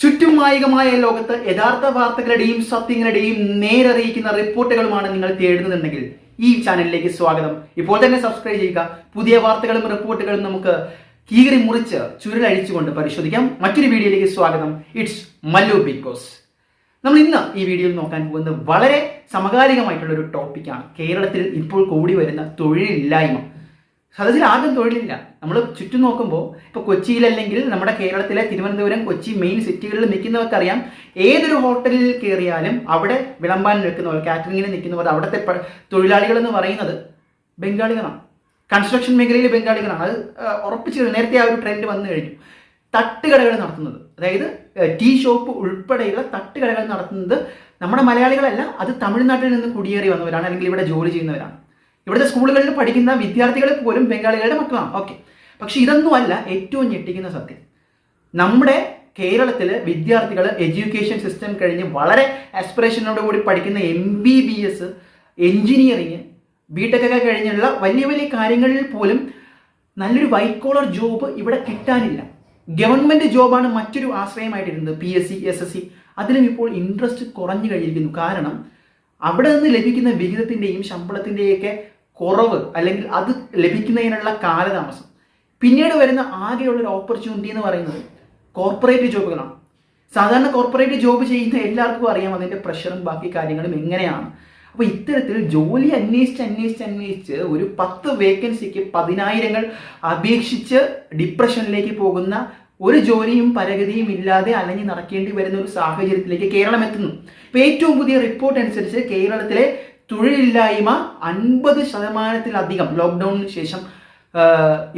ചുറ്റും മായികമായ ലോകത്ത് യഥാർത്ഥ വാർത്തകളുടെയും സത്യങ്ങളുടെയും നേരറിയിക്കുന്ന റിപ്പോർട്ടുകളുമാണ് നിങ്ങൾ തേടുന്നുണ്ടെങ്കിൽ ഈ ചാനലിലേക്ക് സ്വാഗതം. ഇപ്പോൾ തന്നെ സബ്സ്ക്രൈബ് ചെയ്യുക. പുതിയ വാർത്തകളും റിപ്പോർട്ടുകളും നമുക്ക് കീറി മുറിച്ച് ചുരുളഴിച്ചുകൊണ്ട് പരിശോധിക്കാം. മറ്റൊരു വീഡിയോയിലേക്ക് സ്വാഗതം. ഇറ്റ്സ് മല്ലു ബിഗ് ബോസ് നമ്മൾ ഇന്ന് ഈ വീഡിയോയിൽ നോക്കാൻ പോകുന്നത് വളരെ സമകാലികമായിട്ടുള്ള ഒരു ടോപ്പിക്കാണ് കേരളത്തിൽ ഇപ്പോൾ കൂടി വരുന്ന തൊഴിലില്ലായ്മ. സത്യത്തിൽ ആദ്യം തൊഴിലില്ല. നമ്മൾ ചുറ്റും നോക്കുമ്പോൾ ഇപ്പോൾ കൊച്ചിയിലല്ലെങ്കിൽ നമ്മുടെ കേരളത്തിലെ തിരുവനന്തപുരം കൊച്ചി മെയിൻ സിറ്റികളിൽ നിൽക്കുന്നവർക്കറിയാം ഏതൊരു ഹോട്ടലിൽ കയറിയാലും അവിടെ വിളമ്പാൻ നിൽക്കുന്നവർ കാറ്ററിങ്ങിന് നിൽക്കുന്നവർ അവിടുത്തെ തൊഴിലാളികൾ എന്ന് പറയുന്നത് ബംഗാളികളാണ്. കൺസ്ട്രക്ഷൻ മേഖലയിൽ ബംഗാളികളാണ്. അത് ഉറപ്പിച്ച് നേരത്തെ ആ ഒരു ട്രെൻഡ് വന്നു കഴിഞ്ഞു. തട്ടുകടകൾ നടത്തുന്നത്. അതായത് ടീ ഷോപ്പ് ഉൾപ്പെടെയുള്ള തട്ടുകടകൾ നടത്തുന്നത് നമ്മുടെ മലയാളികളല്ല അത് തമിഴ്നാട്ടിൽ നിന്ന് കുടിയേറി വന്നവരാണ് അല്ലെങ്കിൽ ഇവിടെ ജോലി ചെയ്യുന്നവരാണ്. ഇവിടുത്തെ സ്കൂളുകളിൽ പഠിക്കുന്ന വിദ്യാർത്ഥികൾ പോലും ബംഗാളികളുടെ മക്കളാണ്. ഓക്കെ പക്ഷെ ഇതൊന്നുമല്ല ഏറ്റവും ഞെട്ടിക്കുന്ന സത്യം. നമ്മുടെ കേരളത്തിൽ വിദ്യാർത്ഥികൾ എഡ്യൂക്കേഷൻ സിസ്റ്റം കഴിഞ്ഞ് വളരെ ആസ്പിറേഷനോട് കൂടി പഠിക്കുന്ന M B B S engineering BTech ഒക്കെ കഴിഞ്ഞുള്ള വലിയ വലിയ കാര്യങ്ങളിൽ പോലും നല്ലൊരു വൈറ്റ് കോളർ ജോബ് ഇവിടെ കിട്ടാനില്ല. ഗവൺമെന്റ് ജോബാണ് മറ്റൊരു ആശ്രയമായിട്ടിരുന്നത് P S C S S C അതിലും ഇപ്പോൾ ഇൻട്രസ്റ്റ് കുറഞ്ഞു കഴിഞ്ഞിരിക്കുന്നു. കാരണം അവിടെ നിന്ന് ലഭിക്കുന്ന വിഹിതത്തിന്റെയും ശമ്പളത്തിന്റെയൊക്കെ കുറവ് അല്ലെങ്കിൽ അത് ലഭിക്കുന്നതിനുള്ള കാലതാമസം. പിന്നീട് വരുന്ന ആകെയുള്ള ഒരു ഓപ്പർച്യൂണിറ്റി എന്ന് പറയുന്നത് കോർപ്പറേറ്റ് ജോബുകളാണ് സാധാരണ കോർപ്പറേറ്റ് ജോബ് ചെയ്യുന്ന എല്ലാവർക്കും അറിയാം അതിന്റെ പ്രഷറും ബാക്കി കാര്യങ്ങളും എങ്ങനെയാണ്. അപ്പോൾ ഇത്തരത്തിൽ ജോലി അന്വേഷിച്ച് അന്വേഷിച്ച് അന്വേഷിച്ച് ഒരു പത്ത് വേക്കൻസിക്ക് പതിനായിരങ്ങൾ അപേക്ഷിച്ച് ഡിപ്രഷനിലേക്ക് പോകുന്ന ഒരു ജോലിയും പരഗതിയും ഇല്ലാതെ അലഞ്ഞു നടക്കേണ്ടി വരുന്ന ഒരു സാഹചര്യത്തിലേക്ക് കേരളം എത്തുന്നു. ഇപ്പോൾ ഏറ്റവും പുതിയ റിപ്പോർട്ട് അനുസരിച്ച് കേരളത്തിലെ തൊഴിലില്ലായ്മ അൻപത് ശതമാനത്തിലധികം ലോക്ക്ഡൌണിന് ശേഷം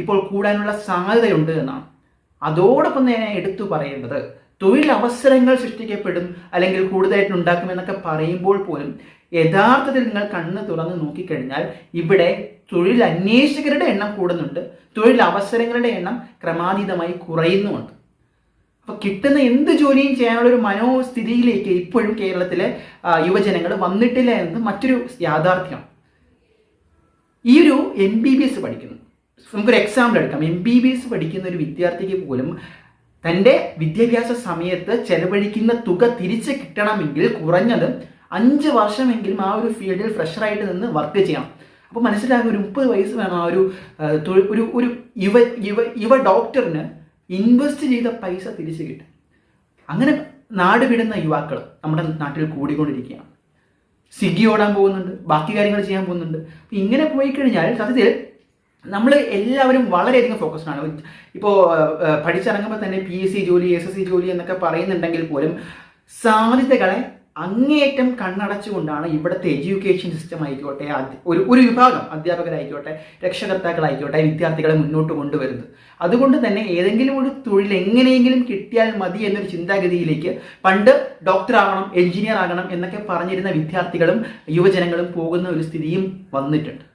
ഇപ്പോൾ കൂടാനുള്ള സാധ്യതയുണ്ട് എന്നാണ്. അതോടൊപ്പം തന്നെ എടുത്തു പറയേണ്ടത് തൊഴിലവസരങ്ങൾ സൃഷ്ടിക്കപ്പെടും അല്ലെങ്കിൽ കൂടുതലായിട്ട് ഉണ്ടാക്കുമെന്നൊക്കെ പറയുമ്പോൾ പോലും യഥാർത്ഥത്തിൽ നിങ്ങൾ കണ്ണ് തുറന്ന് നോക്കിക്കഴിഞ്ഞാൽ ഇവിടെ തൊഴിൽ അന്വേഷകരുടെ എണ്ണം കൂടുന്നുണ്ട് തൊഴിലവസരങ്ങളുടെ എണ്ണം ക്രമാതീതമായി കുറയുന്നുമുണ്ട്. അപ്പൊ കിട്ടുന്ന എന്ത് ജോലിയും ചെയ്യാനുള്ള ഒരു മനോസ്ഥിതിയിലേക്ക് ഇപ്പോഴും കേരളത്തിലെ യുവജനങ്ങൾ വന്നിട്ടില്ല എന്നത് മറ്റൊരു യാഥാർത്ഥ്യം. ഈ ഒരു എം ബി ബി എസ് പഠിക്കുന്നു. നമുക്കൊരു എക്സാമ്പിൾ എടുക്കാം. എം ബി ബി എസ് പഠിക്കുന്ന ഒരു വിദ്യാർത്ഥിക്ക് പോലും തന്റെ വിദ്യാഭ്യാസ സമയത്ത് ചെലവഴിക്കുന്ന തുക തിരിച്ച് കിട്ടണമെങ്കിൽ കുറഞ്ഞത് അഞ്ച് വർഷമെങ്കിലും ആ ഒരു ഫീൽഡിൽ ഫ്രഷറായിട്ട് നിന്ന് വർക്ക് ചെയ്യണം. അപ്പോൾ മനസ്സിലാകും ഒരു മുപ്പത് വയസ്സ് വേണം ആ ഒരു ഒരു ഒരു യുവ യുവ യുവ ഡോക്ടറിന് ഇൻവെസ്റ്റ് ചെയ്ത പൈസ തിരിച്ചു കിട്ടും. അങ്ങനെ നാട് വിടുന്ന യുവാക്കൾ നമ്മുടെ നാട്ടിൽ കൂടിക്കൊണ്ടിരിക്കുകയാണ്. സ്വിഗ്ഗി ഓടാൻ പോകുന്നുണ്ട് ബാക്കി കാര്യങ്ങൾ ചെയ്യാൻ പോകുന്നുണ്ട്. ഇങ്ങനെ പോയി കഴിഞ്ഞാൽ സത്യത്തിൽ നമ്മൾ എല്ലാവരും വളരെയധികം ഫോക്കസ്ഡ് ആണ്. ഇപ്പോൾ പഠിച്ചിറങ്ങുമ്പോൾ തന്നെ പി എസ് സി ജോലി എസ് എസ് സി ജോലി എന്നൊക്കെ പറയുന്നുണ്ടെങ്കിൽ പോലും സാധ്യതകളെ അങ്ങേയറ്റം കണ്ണടച്ചുകൊണ്ടാണ് ഇവിടുത്തെ എഡ്യൂക്കേഷൻ സിസ്റ്റം ആയിക്കോട്ടെ ഒരു ഒരു വിഭാഗം അധ്യാപകരായിക്കോട്ടെ രക്ഷകർത്താക്കളായിക്കോട്ടെ വിദ്യാർത്ഥികളെ മുന്നോട്ട് കൊണ്ടുവരുന്നത്. അതുകൊണ്ട് തന്നെ ഏതെങ്കിലും ഒരു തൊഴിൽ എങ്ങനെയെങ്കിലും കിട്ടിയാൽ മതി എന്നൊരു ചിന്താഗതിയിലേക്ക് പണ്ട് ഡോക്ടർ ആകണം എഞ്ചിനീയർ ആകണം എന്നൊക്കെ പറഞ്ഞിരുന്ന വിദ്യാർത്ഥികളും യുവജനങ്ങളും പോകുന്ന ഒരു സ്ഥിതിയും വന്നിട്ടുണ്ട്.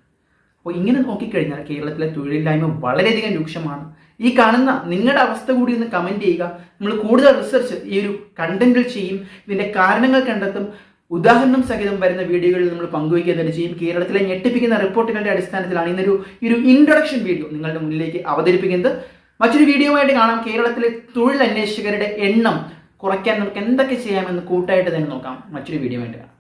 അപ്പോൾ ഇങ്ങനെ നോക്കിക്കഴിഞ്ഞാൽ കേരളത്തിലെ തൊഴിലില്ലായ്മ വളരെയധികം രൂക്ഷമാണ്. ഈ കാണുന്ന നിങ്ങളുടെ അവസ്ഥ കൂടി ഒന്ന് കമന്റ് ചെയ്യുക. നമ്മൾ കൂടുതൽ റിസർച്ച് ഈ ഒരു കണ്ടന്റിൽ ചെയ്യും. ഇതിന്റെ കാരണങ്ങൾ കണ്ടെത്തും. ഉദാഹരണം സഹിതം വരുന്ന വീഡിയോകളിൽ നമ്മൾ പങ്കുവയ്ക്കുക തന്നെ ചെയ്യും. കേരളത്തിലെ ഞെട്ടിപ്പിക്കുന്ന റിപ്പോർട്ടുകളുടെ അടിസ്ഥാനത്തിലാണ് ഇന്നൊരു ഈ ഒരു ഇൻട്രൊഡക്ഷൻ വീഡിയോ നിങ്ങളുടെ മുന്നിലേക്ക് അവതരിപ്പിക്കുന്നത്. മറ്റൊരു വീഡിയോയുമായിട്ട് കാണാം. കേരളത്തിലെ തൊഴിൽ അന്വേഷകരുടെ എണ്ണം കുറയ്ക്കാൻ നമുക്ക് എന്തൊക്കെ ചെയ്യാമെന്ന് കൂട്ടായിട്ട് തന്നെ നോക്കാം. മറ്റൊരു വീഡിയോ ആയിട്ട് കാണാം.